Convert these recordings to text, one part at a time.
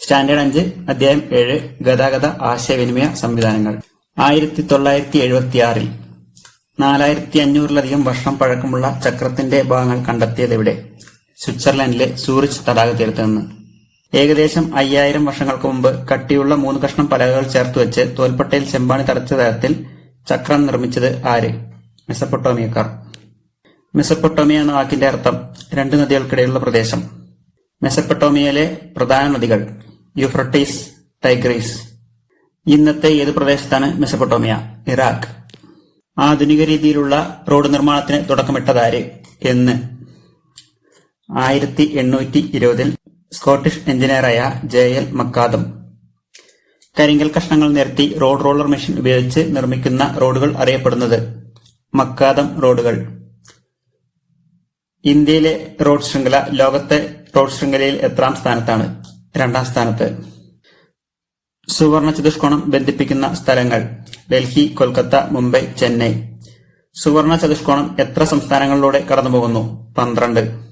Standard അഞ്ച് അധ്യായം ഏഴ് ഗതാഗത ആശയവിനിമയ സംവിധാനങ്ങൾ. ആയിരത്തി തൊള്ളായിരത്തി എഴുപത്തിയാറിൽ നാലായിരത്തി അഞ്ഞൂറിലധികം വർഷം പഴക്കമുള്ള ചക്രത്തിന്റെ ഭാഗങ്ങൾ കണ്ടെത്തിയത് എവിടെ? സ്വിറ്റ്സർലൻഡിലെ സൂറിച്ച് തടാക തീരത്ത് നിന്ന്. ഏകദേശം അയ്യായിരം വർഷങ്ങൾക്ക് മുമ്പ് കട്ടിയുള്ള മൂന്ന് കഷ്ണം പലകകൾ ചേർത്ത് വെച്ച് തോൽപ്പട്ടയിൽ ചെമ്പാണി തറച്ച തരത്തിൽ ചക്രം നിർമ്മിച്ചത് ആര്? മെസപ്പൊട്ടോമിയക്കാർ മെസപ്പൊട്ടോമിയ എന്ന വാക്കിന്റെ അർത്ഥം രണ്ട് നദികൾക്കിടയിലുള്ള പ്രദേശം. മെസപ്പൊട്ടോമിയയിലെ പ്രധാന നദികൾ യുഫ്രട്ടീസ് ടൈഗ്രീസ്. ഇന്നത്തെ ഏത് പ്രദേശത്താണ് മെസപ്പൊട്ടോമിയ ഇറാഖ്. ആധുനിക രീതിയിലുള്ള റോഡ് നിർമ്മാണത്തിന് തുടക്കമിട്ടതാര് എന്ന്. ആയിരത്തി എണ്ണൂറ്റി ഇരുപതിൽ സ്കോട്ടിഷ് എഞ്ചിനീയറായ ജെ എൽ മക്കാദം. കരിങ്കൽ കഷ്ണങ്ങൾ നിരത്തി റോഡ് റോളർ മെഷീൻ ഉപയോഗിച്ച് നിർമ്മിക്കുന്ന റോഡുകൾ അറിയപ്പെടുന്നത് മക്കാദം റോഡുകൾ. ഇന്ത്യയിലെ റോഡ് ശൃംഖല ലോകത്തെ റോഡ് ശൃംഖലയിൽ എത്രാം സ്ഥാനത്താണ്? രണ്ടാം സ്ഥാനത്ത്. സുവർണ ചതുഷ്കോണം ബന്ധിപ്പിക്കുന്ന സ്ഥലങ്ങൾ ഡൽഹി കൊൽക്കത്ത മുംബൈ ചെന്നൈ. സുവർണ ചതുഷ്കോണം എത്ര സംസ്ഥാനങ്ങളിലൂടെ കടന്നുപോകുന്നു? പന്ത്രണ്ട്.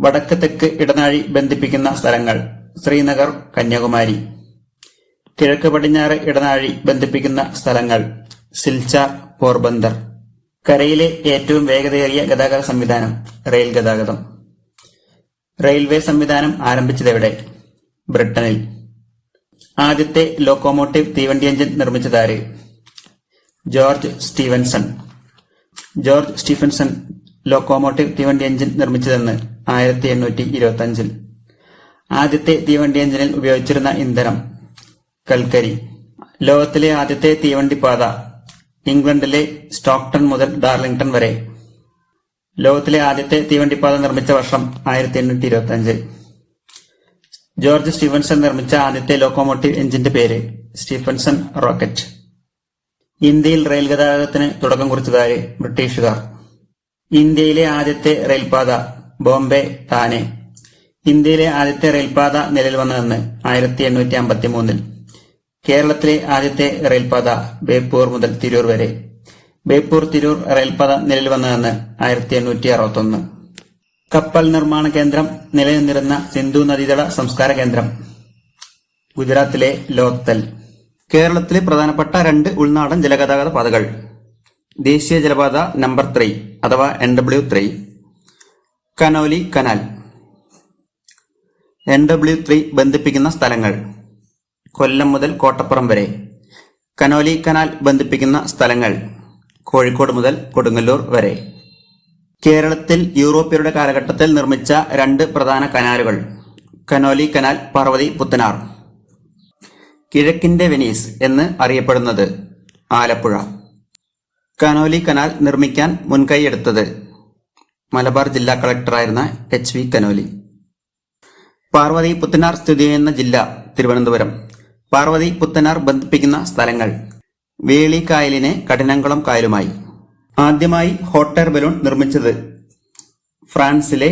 വടക്ക് തെക്ക് ഇടനാഴി ബന്ധിപ്പിക്കുന്ന സ്ഥലങ്ങൾ ശ്രീനഗർ കന്യാകുമാരി. കിഴക്ക് പടിഞ്ഞാറ് ഇടനാഴി ബന്ധിപ്പിക്കുന്ന സ്ഥലങ്ങൾ സിൽച്ച പോർബന്ദർ. കരയിലെ ഏറ്റവും വേഗതയേറിയ ഗതാഗത സംവിധാനം റെയിൽ ഗതാഗതം. റെയിൽവേ സംവിധാനം ആരംഭിച്ചതെവിടെ? ബ്രിട്ടനിൽ. ആദ്യത്തെ ലോക്കോമോട്ടീവ് തീവണ്ടി engine നിർമ്മിച്ചതാര്? George Stevenson. George Stephenson locomotive തീവണ്ടി എഞ്ചിൻ നിർമ്മിച്ചതെന്ന് ആയിരത്തി എണ്ണൂറ്റി ഇരുപത്തി അഞ്ചിൽ ആദ്യത്തെ തീവണ്ടി എഞ്ചിനിൽ ഉപയോഗിച്ചിരുന്ന ഇന്ധനം കൽക്കരി. ലോകത്തിലെ ആദ്യത്തെ തീവണ്ടി പാത ഇംഗ്ലണ്ടിലെ സ്റ്റോക്ടൺ മുതൽ ഡാർലിംഗ്ടൺ വരെ. ലോകത്തിലെ ആദ്യത്തെ തീവണ്ടിപ്പാത നിർമ്മിച്ച വർഷം ആയിരത്തി എണ്ണൂറ്റി ഇരുപത്തി അഞ്ച് ജോർജ് സ്റ്റീഫൻസൺ നിർമ്മിച്ച ആദ്യത്തെ ലോക്കോമോട്ടീവ് എഞ്ചിന്റെ പേര് സ്റ്റീഫൻസൺ റോക്കറ്റ്. ഇന്ത്യയിൽ റെയിൽ ഗതാഗതത്തിന് തുടക്കം കുറിച്ചതായി ബ്രിട്ടീഷുകാർ. ഇന്ത്യയിലെ ആദ്യത്തെ റെയിൽപാത ബോംബെ താനെ. ഇന്ത്യയിലെ ആദ്യത്തെ റെയിൽപാത നിലവിൽ വന്നതെന്ന് ആയിരത്തി എണ്ണൂറ്റി അമ്പത്തി മൂന്നിൽ കേരളത്തിലെ ആദ്യത്തെ റെയിൽപാത ബേപ്പൂർ മുതൽ തിരൂർ വരെ. ബേപ്പൂർ തിരൂർ റെയിൽപാത നിലവിൽ വന്നതെന്ന് ആയിരത്തി എണ്ണൂറ്റി അറുപത്തൊന്ന് കപ്പൽ നിർമ്മാണ കേന്ദ്രം നിലനിന്നിരുന്ന സിന്ധു നദീതട സംസ്കാര കേന്ദ്രം. ഗുജറാത്തിലെ ലോത്തൽ. കേരളത്തിലെ പ്രധാനപ്പെട്ട രണ്ട് ഉൾനാടൻ ജലഗതാഗത പാതകൾ. ദേശീയ ജലപാത നമ്പർ ത്രീ അഥവാ N W three. Conolly canal. N W three ബന്ധിപ്പിക്കുന്ന സ്ഥലങ്ങൾ. കൊല്ലം മുതൽ കോട്ടപ്പുറം വരെ. കനോലി കനാൽ ബന്ധിപ്പിക്കുന്ന സ്ഥലങ്ങൾ. കോഴിക്കോട് മുതൽ കൊടുങ്ങല്ലൂർ വരെ. കേരളത്തിൽ യൂറോപ്യരുടെ കാലഘട്ടത്തിൽ നിർമ്മിച്ച രണ്ട് പ്രധാന കനാലുകൾ കനോലി കനാൽ പാർവതി പുത്തനാർ. കിഴക്കിന്റെ വെനീസ് എന്ന് അറിയപ്പെടുന്നത് ആലപ്പുഴ. കനോലി കനാൽ നിർമ്മിക്കാൻ മുൻകൈയെടുത്തത് മലബാർ ജില്ലാ കളക്ടറായിരുന്ന H V Conolly. Parvathy Puthanar സ്ഥിതി ചെയ്യുന്ന ജില്ല തിരുവനന്തപുരം. പാർവതി പുത്തനാർ ബന്ധിപ്പിക്കുന്ന സ്ഥലങ്ങൾ വേളി കായലിനെ കഠിനംകുളം കായലുമായി. ആദ്യമായി ഹോട്ട് എയർ ബലൂൺ നിർമ്മിച്ചത് ഫ്രാൻസിലെ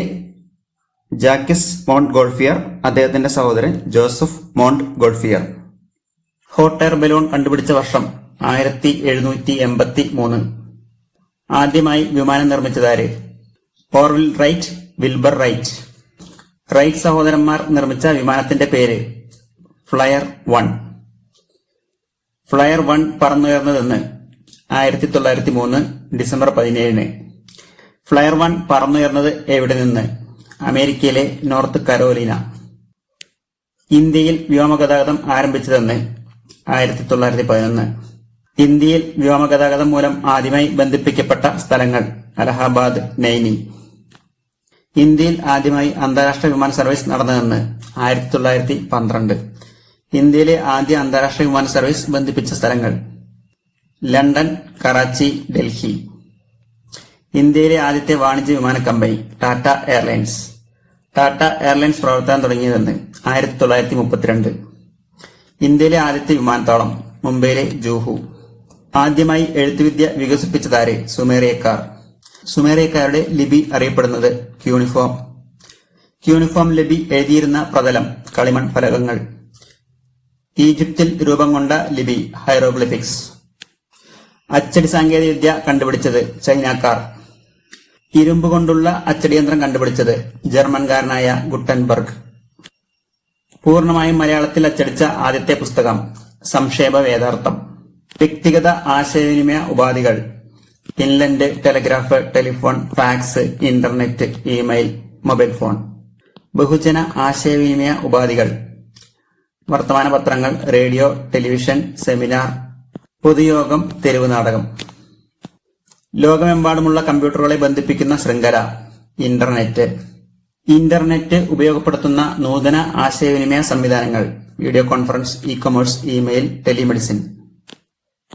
ജാക്കിസ് മോണ്ട് ഗോൾഫിയർ അദ്ദേഹത്തിന്റെ സഹോദരൻ Joseph Montgolfier hot air balloon കണ്ടുപിടിച്ച വർഷം ആയിരത്തി എഴുന്നൂറ്റി എൺപത്തി മൂന്ന് ആദ്യമായി വിമാനം നിർമ്മിച്ചതാര് Orville Wright Wilbur Wright. Wright സഹോദരന്മാർ നിർമ്മിച്ച വിമാനത്തിന്റെ പേര് ഫ്ലയർ വൺ. ഫ്ലയർ വൺ പറന്നുയർന്നതെന്ന് ആയിരത്തി തൊള്ളായിരത്തി മൂന്ന് ഡിസംബർ പതിനേഴിന്. ഫ്ലയർ വൺ പറന്നുയർന്നത് എവിടെ നിന്ന്? അമേരിക്കയിലെ നോർത്ത് കരോലിന. ഇന്ത്യയിൽ വ്യോമഗതാഗതം ആരംഭിച്ചതെന്ന് ആയിരത്തി തൊള്ളായിരത്തി പതിനൊന്ന് ഇന്ത്യയിൽ വ്യോമഗതാഗതം മൂലം ആദ്യമായി ബന്ധിപ്പിക്കപ്പെട്ട സ്ഥലങ്ങൾ അലഹബാദ് നൈനി. ഇന്ത്യയിൽ ആദ്യമായി അന്താരാഷ്ട്ര വിമാന സർവീസ് നടന്നതെന്ന് ആയിരത്തി തൊള്ളായിരത്തി പന്ത്രണ്ട് ഇന്ത്യയിലെ ആദ്യ അന്താരാഷ്ട്ര വിമാന സർവീസ് ബന്ധിപ്പിച്ച സ്ഥലങ്ങൾ ലണ്ടൻ കറാച്ചി ഡൽഹി. ഇന്ത്യയിലെ ആദ്യത്തെ വാണിജ്യ വിമാന company Tata Airlines. Tata Airlines പ്രവർത്തനം തുടങ്ങിയതെന്ന് ആയിരത്തി തൊള്ളായിരത്തി മുപ്പത്തിരണ്ട് ഇന്ത്യയിലെ ആദ്യത്തെ വിമാനത്താവളം മുംബൈയിലെ ജൂഹു. ആദ്യമായി എഴുത്തുവിദ്യ വികസിപ്പിച്ചതാരെ സുമേറിയക്കാർ? സുമേറിയക്കാരുടെ ലിപി അറിയപ്പെടുന്നത് ക്യൂണിഫോം. ക്യൂണിഫോം ലിപി എഴുതിയിരുന്ന പ്രതലം കളിമൺ ഫലകങ്ങൾ. ഈജിപ്തിൽ രൂപം കൊണ്ട ലിപി ഹൈറോഗ്ലിഫിക്സ് അച്ചടി സാങ്കേതികവിദ്യ കണ്ടുപിടിച്ചത് ചൈനക്കാർ. ഇരുമ്പ് കൊണ്ടുള്ള അച്ചടി യന്ത്രം കണ്ടുപിടിച്ചത് ജർമ്മൻകാരനായ ഗുട്ടൻബർഗ്. പൂർണമായും മലയാളത്തിൽ അച്ചടിച്ച ആദ്യത്തെ പുസ്തകം സംക്ഷേപ വേദാർത്ഥം. വ്യക്തിഗത ആശയവിനിമയ ഉപാധികൾ. Inland telegraph telephone fax internet email mobile phone. ബഹുജന ആശയവിനിമയ ഉപാധികൾ. വർത്തമാന പത്രങ്ങൾ റേഡിയോ ടെലിവിഷൻ സെമിനാർ പൊതുയോഗം തെരുവ് നാടകം. ലോകമെമ്പാടുമുള്ള കമ്പ്യൂട്ടറുകളെ ബന്ധിപ്പിക്കുന്ന ശൃംഖല ഇന്റർനെറ്റ്. ഇന്റർനെറ്റ് ഉപയോഗപ്പെടുത്തുന്ന നൂതന ആശയവിനിമയ സംവിധാനങ്ങൾ video conference e commerce email telemedicine.